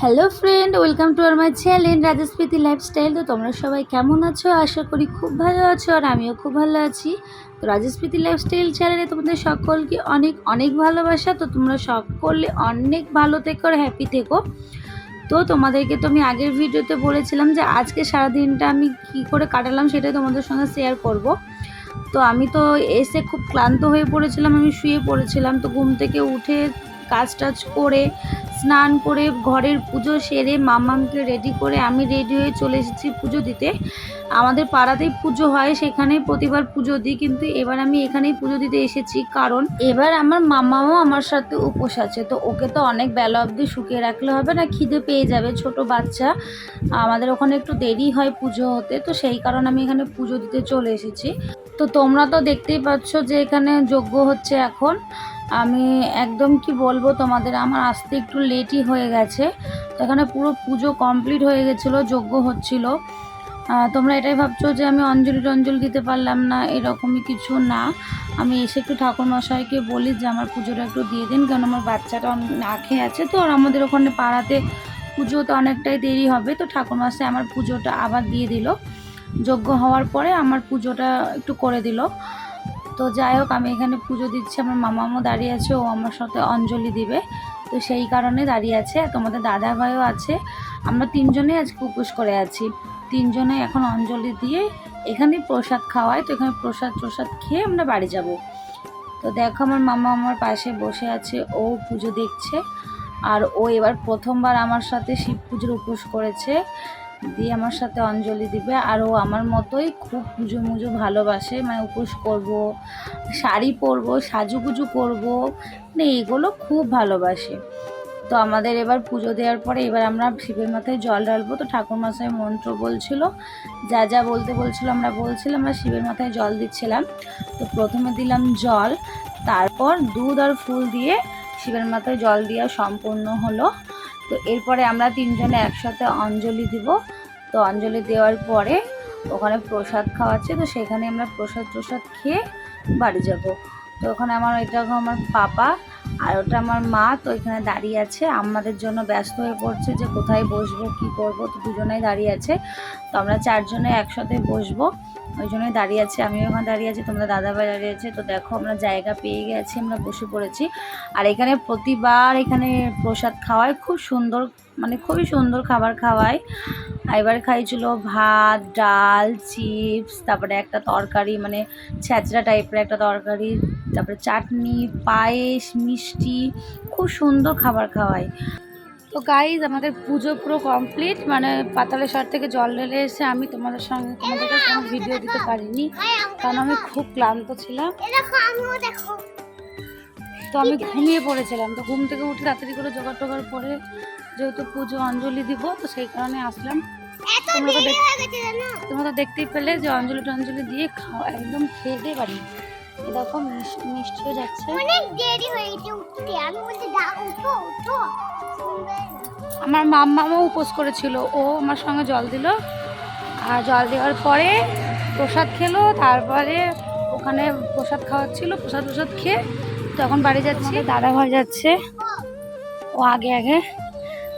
Hello friend welcome to R my channel Rajsmriti lifestyle তো তোমরা সবাই কেমন আছো? আশা করি খুব ভালো আছো আর আমিও খুব ভালো আছি। তো রাজস্মৃতি লাইফস্টাইল চ্যানেলে তোমাদের সকলকে অনেক অনেক ভালোবাসা। তো তোমরা সকলে অনেক ভালো থেকো আর হ্যাপি থেকো। তো তোমাদেরকে তো আমি আগের ভিডিওতে বলেছিলাম যে আজকে সারাদিনটা আমি কি করে কাটালাম সেটাই তোমাদের সঙ্গে শেয়ার করব। তো আমি তো এসে খুব ক্লান্ত হয়ে পড়েছিলাম, আমি শুয়ে পড়েছিলাম, তো ঘুম থেকে উঠে কাজ টাজ করে, স্নান করে, ঘরের পুজো সেরে মামামকে রেডি করে আমি রেডি হয়ে চলে এসেছি পুজো দিতে। আমাদের পাড়াতেই পুজো হয় সেখানে প্রতিবার পুজো দিই, কিন্তু এবার আমি এখানেই পুজো দিতে এসেছি। কারণ এবার আমার মামাও আমার সাথে উপোস আছে, তো ওকে তো অনেক বেলা অবধি শুকিয়ে রাখলে হবে না, খিদে পেয়ে যাবে ছোট বাচ্চা। আমাদের ওখানে একটু দেরি হয় পুজো হতে, তো সেই কারণে আমি এখানে পুজো দিতে চলে এসেছি। তো তোমরা তো দেখতেই পাচ্ছ যে এখানে যজ্ঞ হচ্ছে এখন। আমি একদম কি বলব তোমাদের, আমার আসতে একটু লেটই হয়ে গেছে। এখানে পুরো পুজো কমপ্লিট হয়ে গেছিল, যজ্ঞ হচ্ছিল। তোমরা এটাই ভাবছ যে আমি অঞ্জলি টঞ্জলি দিতে পারলাম না, এরকমই কিছু না। আমি এসে একটু ঠাকুরমশাইকে বলি যে আমার পুজোটা একটু দিয়ে দিন, কারণ আমার বাচ্চাটা না খেয়ে আছে তো, আর আমাদের ওখানে পাড়াতে পুজো তো অনেকটাই দেরি হবে। তো ঠাকুরমশাই আমার পুজোটা আবার দিয়ে দিল। যজ্ঞ হওয়ার পরে আমার পুজোটা একটু করে দিল। তো যাই হোক, আমি এখানে পুজো দিচ্ছি। আমার মামামও দাঁড়িয়ে আছে, ও আমার সাথে অঞ্জলি দিবে। তো সেই কারণে দাঁড়িয়ে আছে। আর তোমাদের দাদা ভাইও আছে। আমরা তিনজনেই আজকে উপোস করে আছি। তিনজনে এখন অঞ্জলি দিয়ে এখানেই প্রসাদ খাওয়াই তো এখানে প্রসাদ প্রসাদ খেয়ে আমরা বাড়ি যাব। তো দেখো, আমার মামা আমার পাশে বসে আছে। ও পুজো দেখছে। আর ও এবার প্রথমবার আমার সাথে শিব পুজোর উপোস করেছে। দিয়ে আমার সাথে অঞ্জলি দিবে আর ও আমার মতোই খুব পুজো মুজো ভালোবাসে। মানে উপোস করব, শাড়ি পরবো, সাজুগুজু করব। মানে এগুলো খুব ভালোবাসে। তো আমাদের এবার পুজো দেওয়ার পরে এবার আমরা শিবের মাথায় জল ঢালবো। তো ঠাকুর মশাই মন্ত্র বলছিল, যা যা বলতে বলছিল আমরা বলছিলাম, আমরা শিবের মাথায় জল দিচ্ছিলাম। তো প্রথমে দিলাম জল, তারপর দুধ আর ফুল দিয়ে শিবের মাথায় জল দেওয়া সম্পূর্ণ হলো। তো এরপরে আমরা তিনজনে একসাথে অঞ্জলি দিব। তো অঞ্জলি দেওয়ার পরে ওখানে প্রসাদ খাওয়াচ্ছে তো সেখানে আমরা প্রসাদ প্রসাদ খেয়ে বাড়ি যাব। তো ওখানে আমার এটা আমার পাপা আর ওটা আমার মা, তো এখানে দাঁড়িয়ে আছে। আমাদের জন্য ব্যস্ত হয়ে পড়ছে যে কোথায় বসবো, কি করব, তো দুজনেই দাঁড়িয়ে আছে। তো আমরা চারজনে একসাথে বসবো। ওই জন্যই দাঁড়িয়ে আছে। আমিও ওখানে দাঁড়িয়ে আছি, তোমরা দাদাভাই দাঁড়িয়ে আছে। তো দেখো আমরা জায়গা পেয়ে গেছি, আমরা বসে পড়েছি। আর এখানে প্রতিবার এখানে প্রসাদ খাওয়ায় খুব সুন্দর মানে খুবই সুন্দর খাবার খাওয়ায় এবার খাইছিল ভাত, ডাল, চিপস, তারপরে একটা তরকারি মানে ছ্যাঁচড়া টাইপের একটা তরকারি। তারপরে চাটনি পায়েস মিষ্টি খুব সুন্দর খাবার খাওয়ায়। তো গাইজ আমাদের পুজো পুরো কমপ্লিট মানে পাতালের পাতালেশ্বর থেকে জল ঢেলে এসে আমি তোমাদের সঙ্গে তোমাদেরকে কোনো ভিডিও দিতে পারিনি কারণ আমি খুব ক্লান্ত ছিলাম। তো আমি ঘুমিয়ে পড়েছিলাম তো ঘুম থেকে উঠে তাড়াতাড়ি করে জোগাড় টোগাড় করে যেহেতু পুজো অঞ্জলি দিব তো সেই কারণে আসলাম। তোমরা তো তোমরা তো দেখতেই পেলে যে অঞ্জলি টঞ্জলি দিয়ে খাওয়া একদম খেয়ে দিয়ে বাড়ি। এরকম মিষ্টি মিষ্টিও যাচ্ছে। অনেক দেরি হয়ে গেছে উঠতে। আমি বলছি দা উঠো উঠো। আমার মাম্মামও উপোস করেছিল। ও আমার সঙ্গে জল দিল। আর জল দেওয়ার পরে প্রসাদ খেলো। তারপরে ওখানে প্রসাদ খাওয়াচ্ছিল প্রসাদ প্রসাদ খেয়ে তখন বাড়ি যাচ্ছি। দাদা ভাই যাচ্ছে। ও আগে আগে।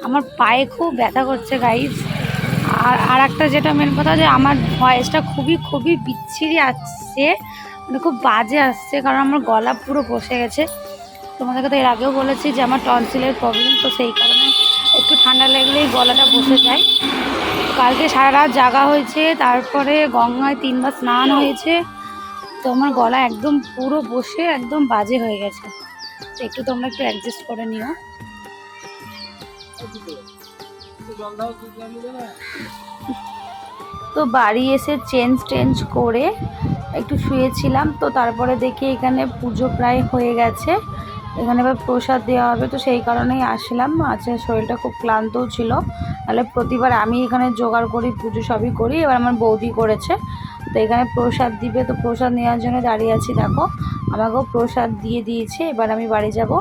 আমার পায়ে খুব ব্যথা করছে গাইজ আর আর একটা যেটা মেন কথা যে আমার ভয়েসটা খুবই খুবই বিচ্ছিরি আসছে। মানে খুব বাজে আসছে, কারণ আমার গলা পুরো বসে গেছে। তোমাদেরকে তো এর আগেও বলেছি যে আমার টনসিলের প্রবলেম তো সেই কারণে একটু ঠান্ডা লাগলেই গলাটা বসে যায়। কালকে সারা রাত জাগা হয়েছে, তারপরে গঙ্গায় তিনবার স্নান হয়েছে। তো আমার গলা একদম পুরো বসে, একদম বাজে হয়ে গেছে। তো একটু তোমরা একটু অ্যাডজাস্ট করে নিও। তো বাড়ি এসে চেঞ্জ টেঞ্জ করে একটু শুয়েছিলাম, তো তারপরে দেখি এখানে পুজো প্রায় হয়ে গেছে। এখানে এবার প্রসাদ দেওয়া হবে, তো সেই কারণেই আসলাম। আজকে শরীরটা খুব ক্লান্তও ছিল। তাহলে প্রতিবার আমি এখানে জোগাড় করি, পুজো সবই করি। এবার আমার বৌদি করেছে। তো এখানে প্রসাদ দিবে, তো প্রসাদ নেওয়ার জন্য দাঁড়িয়ে আছি, দেখো। আমাকেও প্রসাদ দিয়ে দিয়েছে, এবার আমি বাড়ি যাব।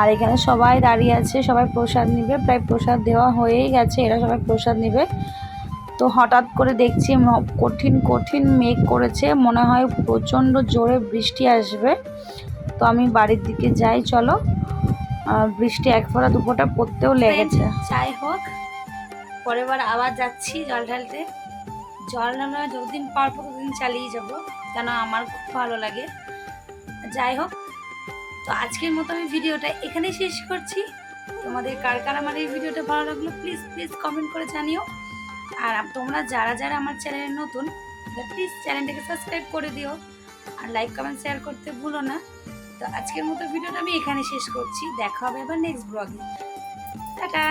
আর এখানে সবাই দাঁড়িয়ে আছে, সবাই প্রসাদ নিবে। প্রায় প্রসাদ দেওয়া হয়েই গেছে, এরা সবাই প্রসাদ নিবে। তো হঠাৎ করে দেখছি কঠিন কঠিন মেঘ করেছে। মনে হয় প্রচণ্ড জোরে বৃষ্টি আসবে। তো আমি বাড়ির দিকে যাই চলো। বৃষ্টি এক ফোঁটা দুপোটা পড়তেও লেগেছে। যাই হোক পরের বার আবার যাচ্ছি জল ঢালতে। জল ঢালা যতদিন পারব ততদিন চালিয়ে যাব কেন আমার খুব ভালো লাগে। যাই হোক তো আজকের মতো আমি ভিডিওটা এখানেই শেষ করছি। তোমাদের কার কার আমার এই ভিডিওটা ভালো লাগল প্লিজ প্লিজ কমেন্ট করে জানিও। আর তোমরা যারা যারা আমার চ্যানেলে নতুন প্লিজ চ্যানেলটাকে সাবস্ক্রাইব করে দিও। আর লাইক কমেন্ট শেয়ার করতে ভুলো না। তো আজকের মতো ভিডিওটা আমি এখানে শেষ করছি। দেখা হবে এবার নেক্সট ব্লগে টাটা!